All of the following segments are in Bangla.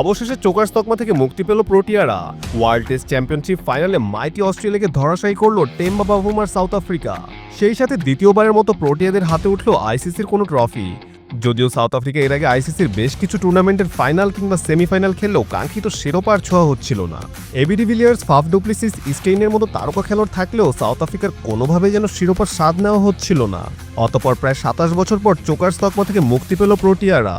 অবশেষে চোকার তকমা থেকে মুক্তি পেল প্রোটিয়ারা। ওয়ার্ল্ড টেস্ট চ্যাম্পিয়নশিপ ফাইনালে মাইটি অস্ট্রেলিয়াকে ধরাশায়ী করল টেম্বা বাবুমার সাউথ আফ্রিকা। সেই সাথে দ্বিতীয়বারের মতো প্রোটিয়াদের হাতে উঠল আইসিসির কোনো ট্রফি। যদিও সাউথ আফ্রিকা এর আগে আইসিসির বেশ কিছু টুর্নামেন্টের ফাইনাল কিংবা সেমিফাইনাল খেললেও কাঙ্ক্ষিত শিরোপার ছোঁয়া হচ্ছিল না। AB de Villiers Faf du Plessis স্টেইনের মতো তারকা খেলোয়াড় থাকলেও সাউথ আফ্রিকার কোনোভাবে যেন শিরোপার স্বাদ নেওয়া হচ্ছিল না। অতপর প্রায় সাতাশ বছর পর চোকার তকমা থেকে মুক্তি পেল প্রোটিয়ারা।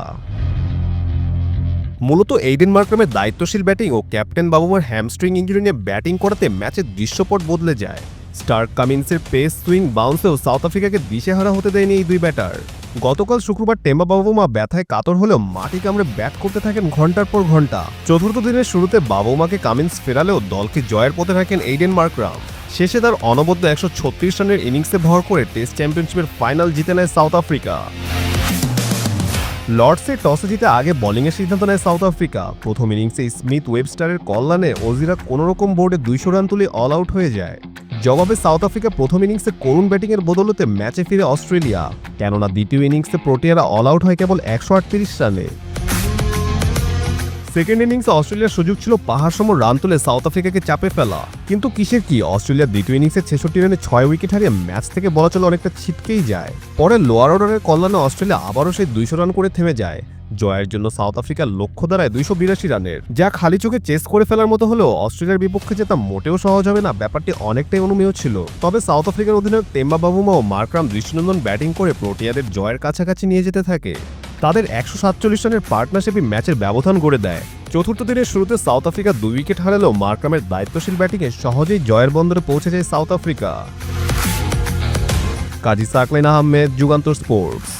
মূলত এইডেন মার্ক্রামের দায়িত্বশীল ব্যাটিং ও ক্যাপ্টেন বাবুমার হ্যামস্ট্রিং ইঞ্জুরি নিয়ে ব্যাটিং করাতে ম্যাচের দৃশ্যপট বদলে যায়। স্টার্ক কামিন্সের পেস, সুইং বাউন্সেও সাউথ আফ্রিকাকে দিশেহারা হতে দেয়নি এই দুই ব্যাটার। গতকাল শুক্রবার টেম্বা বাবুমা ব্যথায় কাতর হলেও মাটি কামড়ে ব্যাট করতে থাকেন ঘণ্টার পর ঘণ্টা চতুর্থ দিনের শুরুতে বাবুমাকে কামিন্স ফেরালেও দলকে জয়ের পথে থাকেন এইডেন মার্ক্রাম। শেষে তার অনবদ্য একশো ছত্রিশ রানের ইনিংসে ভর করে টেস্ট চ্যাম্পিয়নশিপের ফাইনাল জিতে নেয় সাউথ আফ্রিকা। লর্ডসে টসে জিতে আগে বোলিংয়ের সিদ্ধান্ত নেয় সাউথ আফ্রিকা। প্রথম ইনিংসে স্মিথ ওয়েবস্টারের কল্যাণে ওজিরা কোনোরকম বোর্ডে দুইশো রান তুলে অল আউট হয়ে যায়। জবাবে সাউথ আফ্রিকা প্রথম ইনিংসে করুণ ব্যাটিংয়ের বদলতে ম্যাচে ফিরে অস্ট্রেলিয়া। কেননা দ্বিতীয় ইনিংসে প্রোটিয়ারা অল আউট হয় কেবল একশো আটত্রিশ রানে। সেকেন্ড ইনিংসে অস্ট্রেলিয়ার সুযোগ ছিল পাহাড়সম রান তুলে সাউথ আফ্রিকাকে চাপে ফেলা। কিন্তু কিসের কি? অস্ট্রেলিয়ার দ্বিতীয় ইনিংসে ছেষট্টি রানে ছয় উইকেট হারিয়ে ম্যাচ থেকে বলা চলে অনেকটা ছিটকেই যায়। পরে লোয়ার অর্ডারের কল্যাণে অস্ট্রেলিয়া আবারও সেই দুইশো রান করে থেমে যায়। জয়ের জন্য সাউথ আফ্রিকার লক্ষ্য দাঁড়ায় দুইশো বিরাশি রানের। যা খালি চোখে চেস করে ফেলার মতো হলেও অস্ট্রেলিয়ার বিপক্ষে জেতা মোটেও সহজ হবে না, ব্যাপারটি অনেকটাই অনুমেয় ছিল। তবে সাউথ আফ্রিকার অধিনায়ক টেম্বা বাবুমা ও মার্করাম দৃষ্টিনন্দন ব্যাটিং করে প্রোটিয়াদের জয়ের কাছাকাছি নিয়ে যেতে থাকে। তাদের একশো সাতচল্লিশ রানের পার্টনারশিপই ম্যাচের ব্যবধান করে দেয়। চতুর্থ দিনের শুরুতে সাউথ আফ্রিকা দুই উইকেট হারালেও মার্কামের দায়িত্বশীল ব্যাটিংয়ে সহজেই জয়ের বন্দরে পৌঁছে যায় South Africa. Kazi Saklain Ahmed, Jugantor sports.